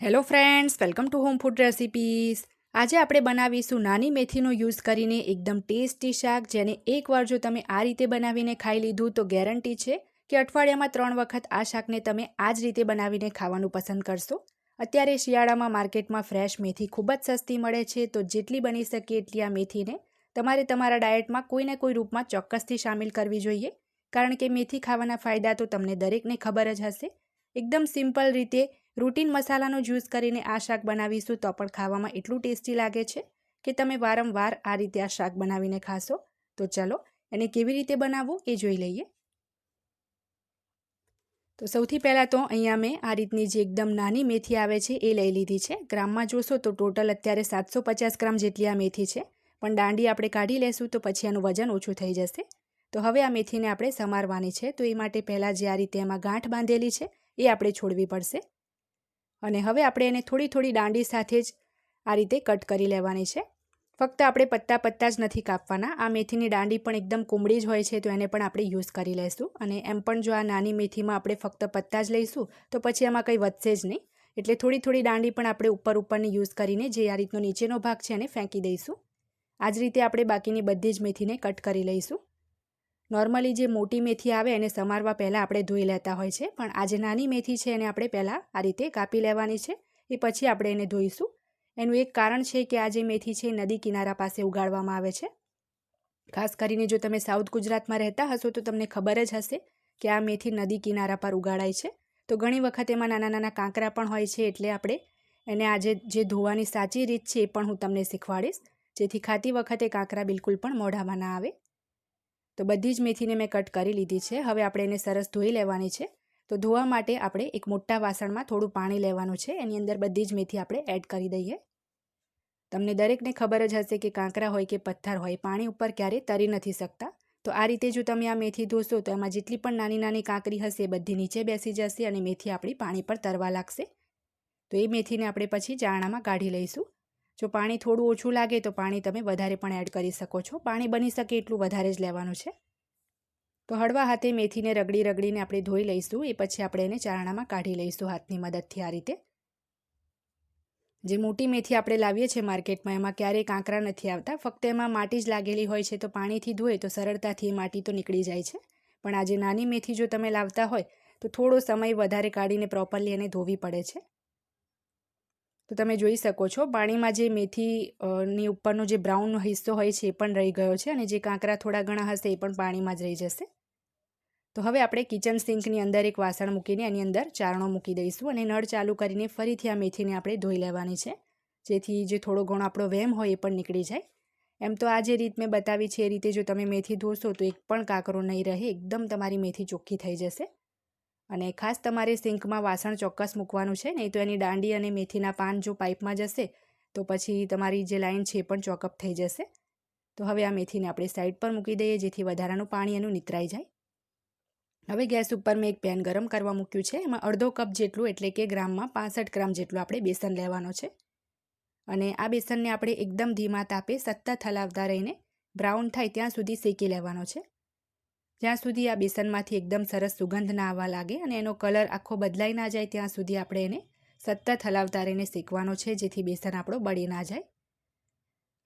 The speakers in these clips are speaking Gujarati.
Hello friends welcome to home food recipes આજે આપણે બનાવીશું નાની મેથીનો યુઝ કરીને એકદમ ટેસ્ટી શાક, જેને એકવાર જો તમે આ રીતે બનાવીને ખાઈ લીધું તો ગેરંટી છે કે અઠવાડિયામાં ત્રણ વખત આ શાકને તમે આ જ રીતે બનાવીને ખાવાનું પસંદ કરશો. અત્યારે શિયાળામાં માર્કેટમાં ફ્રેશ મેથી ખૂબ જ સસ્તી મળે છે, તો જેટલી બની શકે એટલી આ મેથીને તમારે તમારા ડાયટમાં કોઈને કોઈ રૂપમાં ચોક્કસથી સામેલ કરવી જોઈએ. કારણ કે મેથી ખાવાના ફાયદા તો તમને દરેકને ખબર જ હશે. એકદમ સિમ્પલ રીતે રૂટીન મસાલાનો જ્યુસ કરીને આ શાક બનાવીશું તો પણ ખાવામાં એટલું ટેસ્ટી લાગે છે કે તમે વારંવાર આ રીતે આ શાક બનાવીને ખાશો. તો ચાલો, એને કેવી રીતે બનાવવું એ જોઈ લઈએ. તો સૌથી પહેલાં તો અહીંયા મેં આ રીતની જે એકદમ નાની મેથી આવે છે એ લઈ લીધી છે. ગ્રામમાં જોશો તો ટોટલ અત્યારે સાતસો પચાસ ગ્રામ જેટલી આ મેથી છે. પણ દાંડી આપણે કાઢી લેશું તો પછી આનું વજન ઓછું થઈ જશે. તો હવે આ મેથીને આપણે સમારવાની છે. તો એ માટે પહેલાં જે આ રીતે એમાં ગાંઠ બાંધેલી છે એ આપણે છોડવી પડશે. અને હવે આપણે એને થોડી થોડી દાંડી સાથે જ આ રીતે કટ કરી લેવાની છે. ફક્ત આપણે પત્તા પત્તા જ નથી કાપવાના. આ મેથીની દાંડી પણ એકદમ કુમળી જ હોય છે, તો એને પણ આપણે યુઝ કરી લઈશું અને એમ પણ જો આ નાની મેથીમાં આપણે ફક્ત પત્તા જ લઈશું, તો પછી એમાં કંઈ વધશે જ નહીં. એટલે થોડી થોડી દાંડી પણ આપણે ઉપર ઉપરની યુઝ કરીને જે આ રીતનો નીચેનો ભાગ છે એને ફેંકી દઈશું. આ જ રીતે આપણે બાકીની બધી જ મેથીને કટ કરી લઈશું. નોર્મલી જે મોટી મેથી આવે એને સમારવા પહેલાં આપણે ધોઈ લેતા હોય છે. પણ આ જે નાની મેથી છે એને આપણે પહેલાં આ રીતે કાપી લેવાની છે. એ પછી આપણે એને ધોઈશું. એનું એક કારણ છે કે આ જે મેથી છે નદી કિનારા પાસે ઉગાડવામાં આવે છે. ખાસ કરીને જો તમે સાઉથ ગુજરાતમાં રહેતા હશો તો તમને ખબર જ હશે કે આ મેથી નદી કિનારા પર ઉગાડાય છે. તો ઘણી વખત એમાં નાના નાના કાંકરા પણ હોય છે એટલે આપણે એને આજે જે ધોવાની સાચી રીત છે એ પણ હું તમને શીખવાડીશ. જેથી ખાતી વખતે કાંકરા બિલકુલ પણ મોઢામાં ના આવે. તો બધી જ મેથીને મેં કટ કરી લીધી છે. હવે આપણે એને સરસ ધોઈ લેવાની છે. તો ધોવા માટે આપણે એક મોટા વાસણમાં થોડું પાણી લેવાનું છે. એની અંદર બધી જ મેથી આપણે એડ કરી દઈએ. તમને દરેકને ખબર જ હશે કે કાંકરા હોય કે પથ્થર હોય, પાણી ઉપર ક્યારેય તરી નથી શકતા. તો આ રીતે જો તમે આ મેથી ધોશો, તો એમાં જેટલી પણ નાની નાની કાંકરી હશે બધી નીચે બેસી જશે અને મેથી આપણી પાણી પર તરવા લાગશે. તો એ મેથીને આપણે પછી ચારણામાં કાઢી લઈશું. જો પાણી થોડું ઓછું લાગે તો પાણી તમે વધારે પણ એડ કરી શકો છો. પાણી બની શકે એટલું વધારે જ લેવાનું છે. તો હળવા હાથે મેથીને રગડી રગડીને આપણે ધોઈ લઈશું. એ પછી આપણે એને ચારણામાં કાઢી લઈશું હાથની મદદથી આ રીતે. જે મોટી મેથી આપણે લાવીએ છીએ માર્કેટમાં, એમાં ક્યારેય કાંકરા નથી આવતા. ફક્ત એમાં માટી જ લાગેલી હોય છે તો પાણીથી ધોએ તો સરળતાથી એ માટી તો નીકળી જાય છે. પણ આજે નાની મેથી જો તમે લાવતા હોય તો થોડો સમય વધારે કાઢીને પ્રોપરલી એને ધોવી પડે છે. તો તમે જોઈ શકો છો. પાણીમાં જે મેથીની ઉપરનો જે બ્રાઉન હિસ્સો હોય છે એ પણ રહી ગયો છે અને જે કાંકરા થોડા ઘણા હશે એ પણ પાણીમાં જ રહી જશે. તો હવે આપણે કિચન સિંકની અંદર એક વાસણ મૂકીને એની અંદર ચારણો મૂકી દઈશું અને નળ ચાલુ કરીને ફરીથી આ મેથીને આપણે ધોઈ લેવાની છે. જેથી જે થોડો ઘણો આપણો વેમ હોય એ પણ નીકળી જાય. એમ તો આ જે રીત મેં બતાવી છે એ રીતે જો તમે મેથી ધોશો તો એક પણ કાંકરો નહીં રહે, એકદમ તમારી મેથી ચોખ્ખી થઈ જશે. અને ખાસ તમારે સિંકમાં વાસણ ચોક્કસ મૂકવાનું છે, નહીં તો એની દાંડી અને મેથીના પાન જો પાઇપમાં જશે, તો પછી તમારી જે લાઈન છે એ પણ ચોકઅપ થઈ જશે. તો હવે આ મેથીને આપણે સાઈડ પર મૂકી દઈએ, જેથી વધારાનું પાણી એનું નિતરાઈ જાય. હવે ગેસ ઉપર મેં એક પેન ગરમ કરવા મૂક્યું છે. એમાં અડધો કપ જેટલું, એટલે કે ગ્રામમાં પાસઠ ગ્રામ જેટલું આપણે બેસન લેવાનો છે. અને આ બેસનને આપણે એકદમ ધીમા તાપે સતત હલાવતા રહીને બ્રાઉન થાય ત્યાં સુધી શેકી લેવાનો છે. જ્યાં સુધી આ બેસનમાંથી એકદમ સરસ સુગંધ ના આવવા લાગે અને એનો કલર આખો બદલાઈ ના જાય, ત્યાં સુધી આપણે એને સતત હલાવતા રહીને શેકવાનો છે, જેથી બેસન આપણો બળી ના જાય.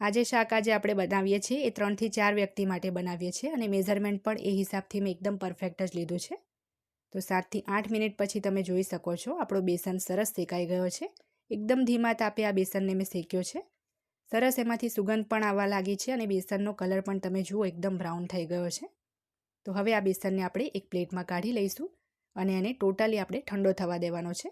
આજે શાક આજે આપણે બનાવીએ છીએ, એ ત્રણથી ચાર વ્યક્તિ માટે બનાવીએ છીએ અને મેઝરમેન્ટ પણ એ હિસાબથી મેં એકદમ પરફેક્ટ જ લીધું છે. તો સાતથી આઠ મિનિટ પછી તમે જોઈ શકો છો, આપણો બેસન સરસ શેકાઈ ગયો છે. એકદમ ધીમા તાપે આ બેસનને મેં શેક્યો છે. સરસ એમાંથી સુગંધ પણ આવવા લાગી છે અને બેસનનો કલર પણ તમે જુઓ, એકદમ બ્રાઉન થઈ ગયો છે. તો હવે આ બેસનને આપણે એક પ્લેટમાં કાઢી લઈશું અને એને ટોટલી આપણે ઠંડો થવા દેવાનો છે.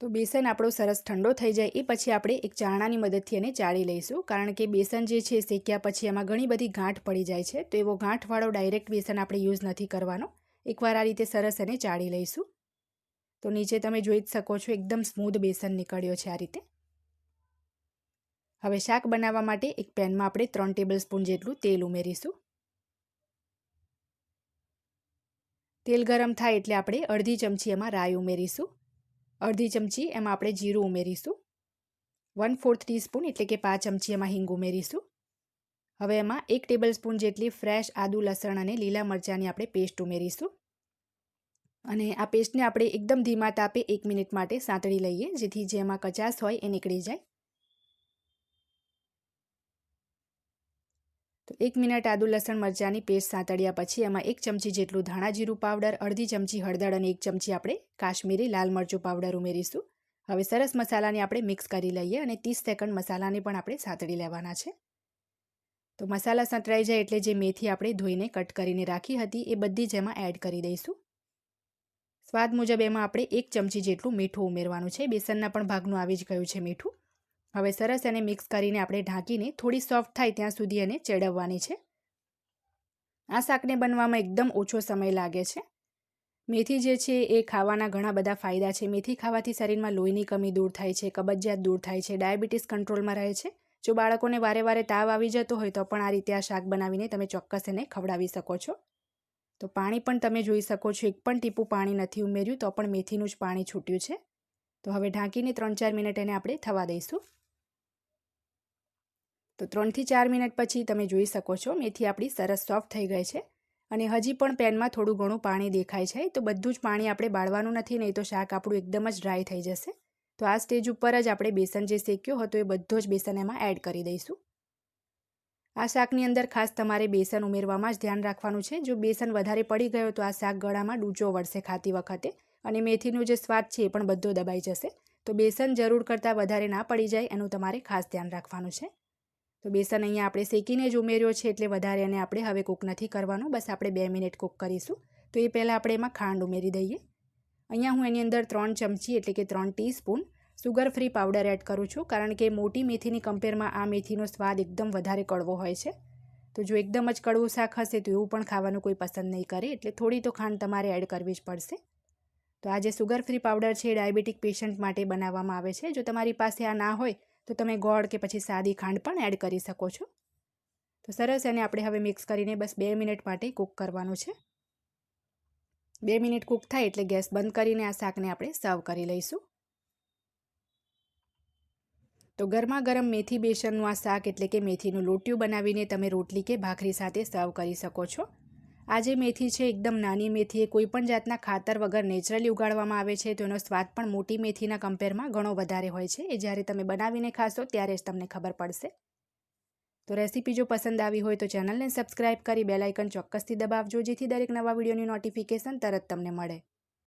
તો બેસન આપણો સરસ ઠંડો થઈ જાય એ પછી આપણે એક ચાણાની મદદથી એને ચાળી લઈશું કારણ કે બેસન જે છે શેક્યા પછી એમાં ઘણી બધી ગાંઠ પડી જાય છે તો એવો ગાંઠવાળો ડાયરેક્ટ બેસન આપણે યુઝ નથી કરવાનો. એકવાર આ રીતે સરસ એને ચાળી લઈશું. તો નીચે તમે જોઈ જ શકો છો, એકદમ સ્મૂધ બેસન નીકળ્યો છે આ રીતે. હવે શાક બનાવવા માટે એક પેનમાં આપણે ત્રણ ટેબલ સ્પૂન જેટલું તેલ ઉમેરીશું. તેલ ગરમ થાય એટલે આપણે અડધી ચમચી એમાં રાઈ ઉમેરીશું. અડધી ચમચી એમાં આપણે જીરું ઉમેરીશું. વન ફોર્થ ટીસ્પૂન એટલે કે પાંચ ચમચી એમાં હિંગ ઉમેરીશું. હવે એમાં એક ટેબલ સ્પૂન જેટલી ફ્રેશ આદુ લસણ અને લીલા મરચાંની આપણે પેસ્ટ ઉમેરીશું. અને આ પેસ્ટને આપણે એકદમ ધીમા તાપે એક મિનિટ માટે સાંતળી લઈએ, જેથી જેમાં કચાશ હોય એ નીકળી જાય. તો એક મિનિટ આદુ લસણ મરચાંની પેસ્ટ સાંતળ્યા પછી એમાં એક ચમચી જેટલું ધાણા જીરું પાવડર, અડધી ચમચી હળદર અને એક ચમચી આપણે કાશ્મીરી લાલ મરચું પાવડર ઉમેરીશું. હવે સરસ મસાલાને આપણે મિક્સ કરી લઈએ અને ત્રીસ સેકન્ડ મસાલાને પણ આપણે સાંતળી લેવાના છે. તો મસાલા સંતળાઈ જાય એટલે જે મેથી આપણે ધોઈને કટ કરીને રાખી હતી એ બધી જ એમાં એડ કરી દઈશું. સ્વાદ મુજબ એમાં આપણે એક ચમચી જેટલું મીઠું ઉમેરવાનું છે. બેસનના પણ ભાગનું આવી જ ગયું છે મીઠું. હવે સરસ એને મિક્સ કરીને આપણે ઢાંકીને થોડી સોફ્ટ થાય ત્યાં સુધી એને ચેડવવાની છે. આ શાકને બનવામાં એકદમ ઓછો સમય લાગે છે. મેથી જે છે એ ખાવાના ઘણા બધા ફાયદા છે. મેથી ખાવાથી શરીરમાં લોહીની કમી દૂર થાય છે, કબજિયાત દૂર થાય છે, ડાયાબિટીસ કંટ્રોલમાં રહે છે. જો બાળકોને વારે વારે તાવ આવી જતો હોય તો પણ આ રીતે આ શાક બનાવીને તમે ચોક્કસ એને ખવડાવી શકો છો. તો પાણી પણ તમે જોઈ શકો છો, એક પણ ટીપું પાણી નથી ઉમેર્યું, તો પણ મેથીનું જ પાણી છૂટ્યું છે. તો હવે ઢાંકીને ત્રણ ચાર મિનિટ એને આપણે થવા દઈશું. તો ત્રણથી ચાર મિનિટ પછી તમે જોઈ શકો છો, મેથી આપણી સરસ સોફ્ટ થઈ ગઈ છે અને હજી પણ પેનમાં થોડું ઘણું પાણી દેખાય છે, તો બધું જ પાણી આપણે બાળવાનું નથી, નહીં તો શાક આપણું એકદમ જ ડ્રાય થઈ જશે. તો આ સ્ટેજ ઉપર જ આપણે બેસન જે શેક્યો હતો એ બધો જ બેસન એમાં એડ કરી દઈશું. આ શાકની અંદર ખાસ તમારે બેસન ઉમેરવામાં જ ધ્યાન રાખવાનું છે. જો બેસન વધારે પડી ગયો તો આ શાક ગળામાં ડૂચો વળશે ખાતી વખતે અને મેથીનો જે સ્વાદ છે એ પણ બધો દબાઈ જશે. તો બેસન જરૂર કરતાં વધારે ના પડી જાય એનું તમારે ખાસ ધ્યાન રાખવાનું છે. તો બેસન અહીંયા આપણે શેકીને જ ઉમેર્યો છે એટલે વધારે એને આપણે હવે કૂક નથી કરવાનું. બસ આપણે બે મિનિટ કૂક કરીશું. તો એ પહેલાં આપણે એમાં ખાંડ ઉમેરી દઈએ. અહીંયા હું એની અંદર ત્રણ ચમચી એટલે કે ત્રણ teaspoon sugar free powder add કરું છું, કારણ કે મોટી મેથીની કમ્પેરમાં આ મેથીનો સ્વાદ એકદમ વધારે કડવો હોય છે. તો જો એકદમ જ કડવું શાક હશે તો એવું પણ ખાવાનું કોઈ પસંદ નહીં કરે, એટલે થોડી તો ખાંડ તમારે એડ કરવી જ પડશે. તો આ જે સુગર ફ્રી પાવડર છે એ ડાયાબિટીક પેશન્ટ માટે બનાવવામાં આવે છે. જો તમારી પાસે આ ના હોય, તો તમે ગોળ કે પછી સાદી ખાંડ પણ એડ કરી શકો છો. તો સરસ, એને આપણે હવે મિક્સ કરીને બસ બે મિનિટ માટે કૂક કરવાનું છે. બે મિનિટ કૂક થાય એટલે ગેસ બંધ કરીને આ શાકને આપણે સર્વ કરી લઈશું. તો ગરમા ગરમ મેથી બેસનનું આ શાક એટલે કે મેથીનું લોટિયું બનાવીને તમે રોટલી કે ભાખરી સાથે સર્વ કરી શકો છો. આ જે મેથી છે, એકદમ નાની મેથી એ કોઈપણ જાતના ખાતર વગર નેચરલી ઉગાડવામાં આવે છે, તો એનો સ્વાદ પણ મોટી મેથીના કમ્પેરમાં ઘણો વધારે હોય છે. એ જ્યારે તમે બનાવીને ખાશો, ત્યારે જ તમને ખબર પડશે. તો રેસીપી જો પસંદ આવી હોય, તો ચેનલને સબસ્ક્રાઇબ કરી બેલાઇકન ચોક્કસથી દબાવજો, જેથી દરેક નવા વિડીયોની નોટિફિકેશન તરત તમને મળે.